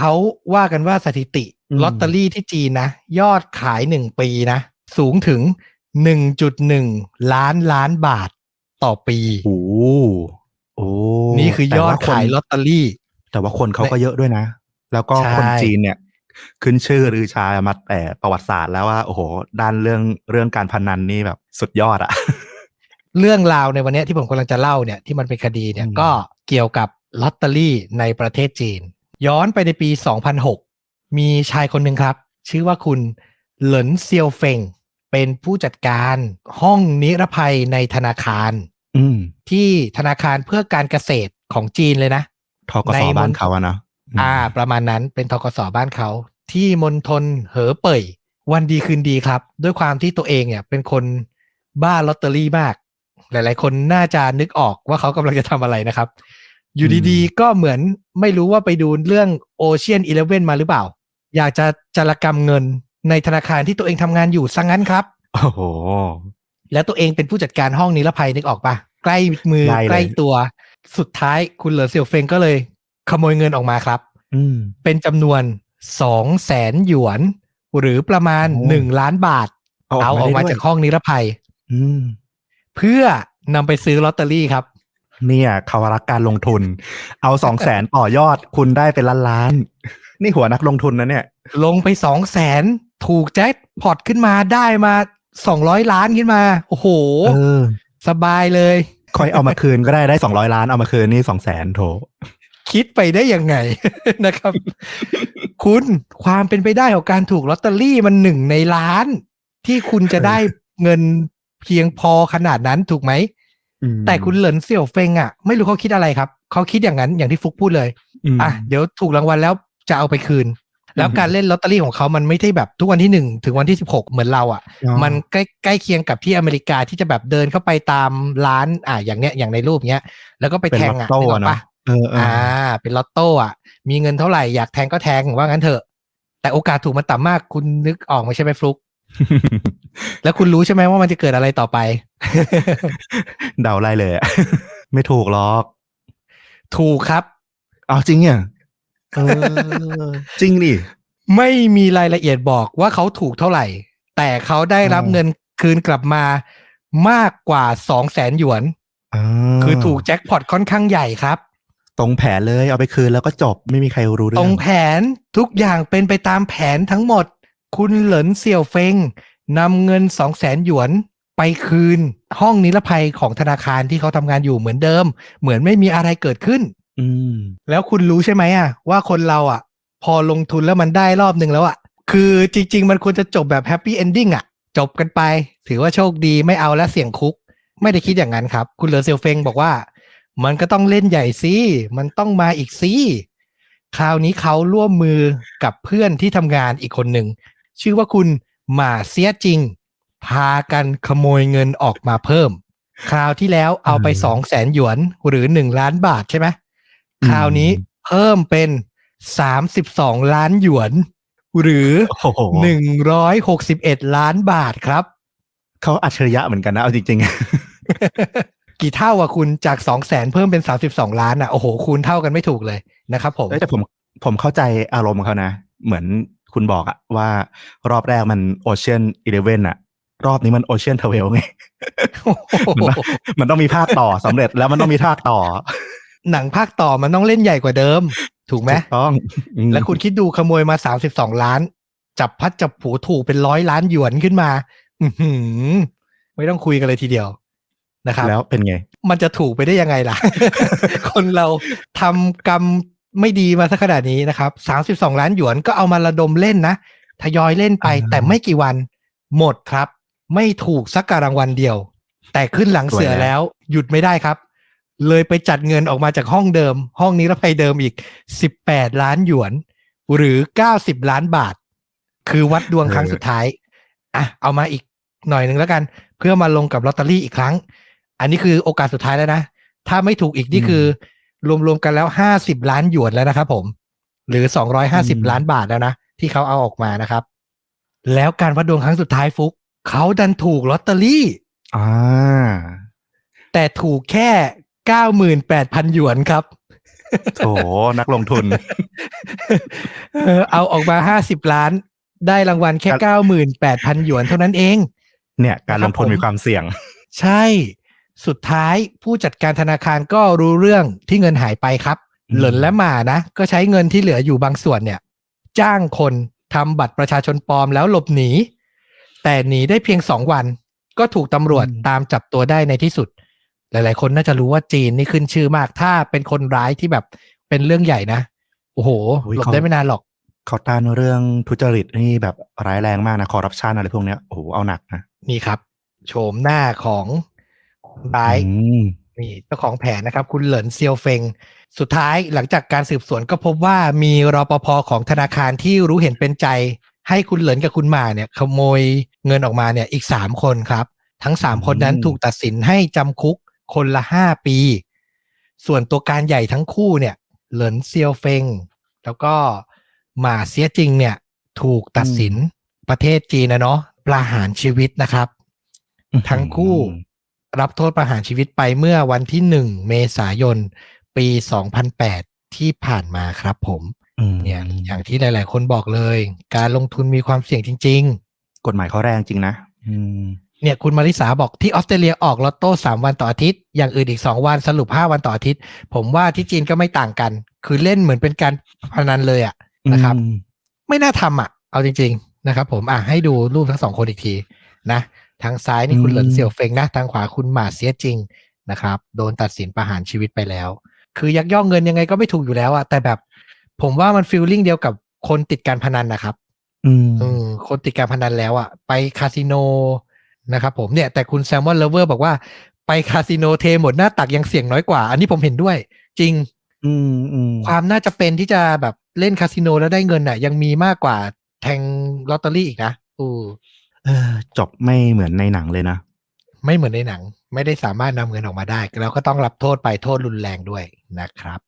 เขาว่ากันว่าสถิติอืมลอตเตอรี่ที่จีนนะ ยอดขายหนึ่งปีนะ สูงถึงหนึ่งจุดหนึ่งล้านล้านบาทต่อปีโอ้โหโอ้นี่คือยอดแต่ว่ขายลอตเตอรี่ แต่ว่าคนเขาก็เยอะด้วยนะ แล้วก็ใช่คนจีนเนี่ย ขึ้นชื่อรือชามาแต่ประวัติศาสตร์แล้วว่าโอ้โห ด้านเรื่องเรื่องการพนันนี่แบบสุดยอดอะเรื่องราวในวันเนี้ยที่ผมกำลังจะเล่าเนี่ยที่มันเป็นคดีเนี่ยอืมก็เกี่ยวกับลอตเตอรี่ในประเทศจีน ย้อนไปในปี 2006 มีชายคนหนึ่งครับ ชื่อว่าคุณเหลินเซียวเฟงเป็นผู้จัดการห้องนิรภัยในธนาคารอืมที่ธนาคารเพื่อการเกษตรของจีนเลยนะทกในสมณบ้านเขาอะเนาะมอ่า ประมาณนั้นเป็นทกสบ้านเขา ที่มณฑลเหอเป่ย วันดีคืนดีครับ ด้วยความที่ตัวเองเนี่ยเป็นคนบ้าลอตเตอรี่มาก หลาย ๆ คนน่าจะนึกออกว่าเขากำลังจะทำอะไรนะครับ อยู่ดีๆ ก็เหมือนไม่รู้ว่าไปดูเรื่องโอเชียนอีเลเว่นมาหรือเปล่า อยากจะจารกรรมเงินในธนาคารที่ตัวเองทำงานอยู่ซะงั้นครับ โอ้โห แล้วตัวเองเป็นผู้จัดการห้องนิรภัยนึกออกปะใกล้มือได้เลย ใกล้ตัว สุดท้ายคุณเหลือเสี่ยวเฟงก็เลย ขโมยเงินออกมาครับ อืม เป็นจำนวนสองแสนหยวน หรือประมาณโอ้ หนึ่งล้านบาท เอาออกเอาออกมามาได้ด้วยจากห้องนิรภัย อืม เพื่อนำไปซื้อลอตเตอรี่ครับ เนี่ยเขารักการลงทุน เอาสองแสนต่อยอดคุณได้เป็นล้านล้านๆนี่หัวนักลงทุนนะเนี่ย ลงไปสองแสนถูกแจ็คพอตขึ้นมาได้มาสองร้อยล้านขึ้นมา โอ้โหเออสบายเลยค่อยเอามาคืนก็ได้ได้สองร้อยล้านเอามาคืนนี่สองแสนโถคิดไปได้ยังไงนะครับ คุณความเป็นไปได้ของการถูกลอตเตอรี่มันหนึ่งในล้าน ที่คุณจะได้เงินเพียงพอขนาดนั้นถูกไหมอืม แต่คุณเหลินเสี่ยวเฟงอะ ไม่รู้เขาคิดอะไรครับ เขาคิดอย่างนั้นอย่างที่ฟุกพูดเลยมอะเดี๋ยวถูกรางวัลแล้วจะเอาไปคืน แล้วอืมการเล่นลอตเตอรี่ของเขามันไม่ได้แบบทุกวันที่หนึ่งถึงวันที่สิบหกเหมือนเราอะอ๋อมันใกล้ใกล้เคียงกับที่อเมริกาที่จะแบบเดินเข้าไปตามร้านอะอย่างเนี้ยอย่างในรูปเนี้ย แล้วก็ไปเป็นแทลงอตอะโต้นึกอออะกเนาะปะเออเอออ่า เป็นลอตโต้อะ มีเงินเท่าไหร่อยากแทงก็แทงว่างั้นเถอะ แต่โอกาสถูกมันต่ำมากคุณนึกออกไหมใช่ไหมฟลุก แล้วคุณรู้ใช่ไหมว่ามันจะเกิดอะไรต่อไป เดาไล่เลยอะไม่ถูกหรอก ถูกครับ เอาจริงเนี่ยเออจริงดิไม่มีรายละเอียดบอกว่าเขาถูกเท่าไหร่ แต่เขาได้รับอ๋อเงินคืนกลับมามากกว่าสองแสนหยวนาคือถูกแจ็คพอตค่อนข้างใหญ่ครับ ตรงแผนเลยเอาไปคืนแล้วก็จบไม่มีใครรู้เรื่ตอรงงแผนทุกอย่างเป็นไปตามแผนทั้งหมด คุณเหลินเสี่ยวเฟงนำเงินสองแสนหยวนไปคืนห้องนิรภัยของธนาคารที่เขาทำงานอยู่เหมือนเดิม เหมือนไม่มีอะไรเกิดขึ้น อืม แล้วคุณรู้ใช่ไหมอะว่าคนเราอะ พอลงทุนแล้วมันได้รอบหนึ่งแล้วอะ คือจริง ๆ มันควรจะจบแบบแฮปปี้เอนดิ้งอะ จบกันไป ถือว่าโชคดีไม่เอาแล้วเสี่ยงคุก ไม่ได้คิดอย่างนั้นครับ คุณเหลือเซียวเฟงบอกว่า มันก็ต้องเล่นใหญ่สิมันต้องมาอีกสิคราวนี้เขาร่วมมือกับเพื่อนที่ทำงานอีกคนหนึ่ง ชื่อว่าคุณหมาเสียจริง พากันขโมยเงินออกมาเพิ่ม คราวที่แล้วเอาไปอืมสองแสนหยวนหรือหนึ่งล้านบาทใช่ไหมอืมคราวนี้เพิ่มเป็นสามสิบสองล้านหยวน หรือโอ้โหหนึ่งร้อยหกสิบเอ็ดล้านบาทครับ เขาอัจฉริยะเหมือนกันนะเอาจริงกี่เท่าอะคุณจากสองแสนเพิ่มเป็นสามสิบสองล้านอะโอ้โหคูณเท่ากันไม่ถูกเลยนะครับผมๆเอ้ยแต่ผมผมเข้าใจอารมณ์ของเขานะ เหมือน คุณบอกอะว่ารอบแรกมันโอเชียนอีเลเวนอะรอบนี้มันโอเชียนทเวลไงมันต้องมันต้องมีภาคต่อสำเร็จแล้วมันต้องมีภาคต่อ หนังภาคต่อมันต้องเล่นใหญ่กว่าเดิม ถูกไหมถูกต้องอืมแล้วคุณคิดดูขโมยมาสามสิบสองล้าน จับพัดจับผูถูกเป็นร้อยล้านหยวนขึ้นมา อือหือไม่ต้องคุยกันเลยทีเดียวนะครับ แล้วเป็นไง มันจะถูกไปได้ยังไงล่ะ คนเราทำกรรม ไม่ดีมาสักขนาดนี้นะครับสามสิบสองล้านหยวนก็เอามาระดมเล่นนะ ทยอยเล่นไปอ่าแต่ไม่กี่วันหมดครับ ไม่ถูกสักการางวัลเดียว แต่ขึ้นหลังเสือแล้ว หยุดไม่ได้ครับ เลยไปจัดเงินออกมาจากห้องเดิม ห้องนี้รภัยเดิมอีกสิบแปดล้านหยวน หรือเก้าสิบล้านบาท คือวัดดวงครั้งสุดท้ายอะเอามาอีกหน่อยหนึ่งแล้วกัน เพื่อมาลงกับลอตเตอรี่อีกครั้ง อันนี้คือโอกาสสุดท้ายแล้วนะ ถ้าไม่ถูกอีกนี่คือ รวมๆกันแล้วห้าสิบล้านหยวนแล้วนะครับผม หรือสองร้อยห้าสิบอืมล้านบาทแล้วนะ ที่เขาเอาออกมานะครับ แล้วการวัดดวงครั้งสุดท้ายฟุกเขาดันถูกลอตเตอรี่อ่าแต่ถูกแค่เก้าหมื่นแปดพันหยวนครับโถนักลงทุน เออเอาออกมาห้าสิบล้าน ได้รางวัลแค่ครับเก้าหมื่นแปดพันหยวนเท่านั้นเอง เนี่ย การลงทุนครับผมมีความเสี่ยง ใช่ สุดท้ายผู้จัดการธนาคารก็รู้เรื่องที่เงินหายไปครับอืมเหลินและหมานะ ก็ใช้เงินที่เหลืออยู่บางส่วนเนี่ย จ้างคนทำบัตรประชาชนปลอมแล้วหลบหนี แต่หนีได้เพียงสองวัน ก็ถูกตำรวจตามจับตัวได้ในที่สุด หลาย ๆ คนน่าจะรู้ว่าจีนนี่ขึ้นชื่อมาก ถ้าเป็นคนร้ายที่แบบเป็นเรื่องใหญ่นะ โอ้โหอุ๊ยหลบเขาได้ไม่นานหรอกเขาต้านเรื่องทุจริตนี่แบบร้ายแรงมากนะคอร์รัปชันอะไรพวกเนี้ยโอ้โหเอาหนักนะนี่ครับ โฉมหน้าของ ร้ายอืมนี่เจ้าของแผนนะครับ คุณเหลินเซียวเฟง สุดท้ายหลังจากการสืบสวนก็พบว่ามีรปภของธนาคารที่รู้เห็นเป็นใจ ให้คุณเหลินกับคุณหมาเนี่ย ขโมยเงินออกมาเนี่ยอีกสามคนครับ ทั้งสามคนนั้นอืมถูกตัดสินให้จำคุกคนละห้าปี ส่วนตัวการใหญ่ทั้งคู่เนี่ย เหลินเซียวเฟง แล้วก็หมาเสียจริงเนี่ย ถูกตัดสินประเทศจีนนะเนาะประหารชีวิตนะครับ ทั้งคู่ รับโทษประหารชีวิตไปเมื่อวันที่หนึ่งเมษายน ปี2008ที่ผ่านมาครับผมอืมเนี่ยอย่างที่หลาย ๆ คนบอกเลย การลงทุนมีความเสี่ยงจริงกฎหมายเขาแรงจริงนะอืมๆเนี่ยคุณมาริสาบอกที่ออสเตรเลียออกลอตโต้สามวันต่ออาทิตย์ อย่างอื่นอีกสองวันสรุปห้าวันต่ออาทิตย์ ผมว่าที่จีนก็ไม่ต่างกัน คือเล่นเหมือนเป็นการพนันเลยอะนะครับอืมไม่น่าทำอะ เอาจริง ๆ นะครับ ผมอะให้ดูรูปทั้งสองคนอีกทีนะ ทางซ้ายนี่คุณอืมเหลินเสี่ยวเฟงนะ ทางขวาคุณหมาเสียจริงนะครับ โดนตัดสินประหารชีวิตไปแล้ว คือยักยอกเงินยังไงก็ไม่ถูกอยู่แล้วอะแต่แบบผมว่ามันฟีลลิ่งเดียวกับคนติดการพนันนะครับ อืมเออคนติดการพนันแล้วอะไปคาสิโนนะครับผมเนี่ยแต่คุณแซมมอนเลเวอร์บอกว่าไปคาสิโนเทหมดหน้าตักยังเสี่ยงน้อยกว่า อันนี้ผมเห็นด้วย จริง อืมอืมความน่าจะเป็นที่จะแบบเล่นคาสิโนแล้วได้เงินน่ะยังมีมากกว่าแทงลอตเตอรี่อีกนะ อือ เออ จบไม่เหมือนในหนังเลยนะ ไม่เหมือนในหนัง ไม่ได้สามารถนำเงินออกมาได้ แล้วก็ต้องรับโทษไปโทษรุนแรงด้วยนะครับ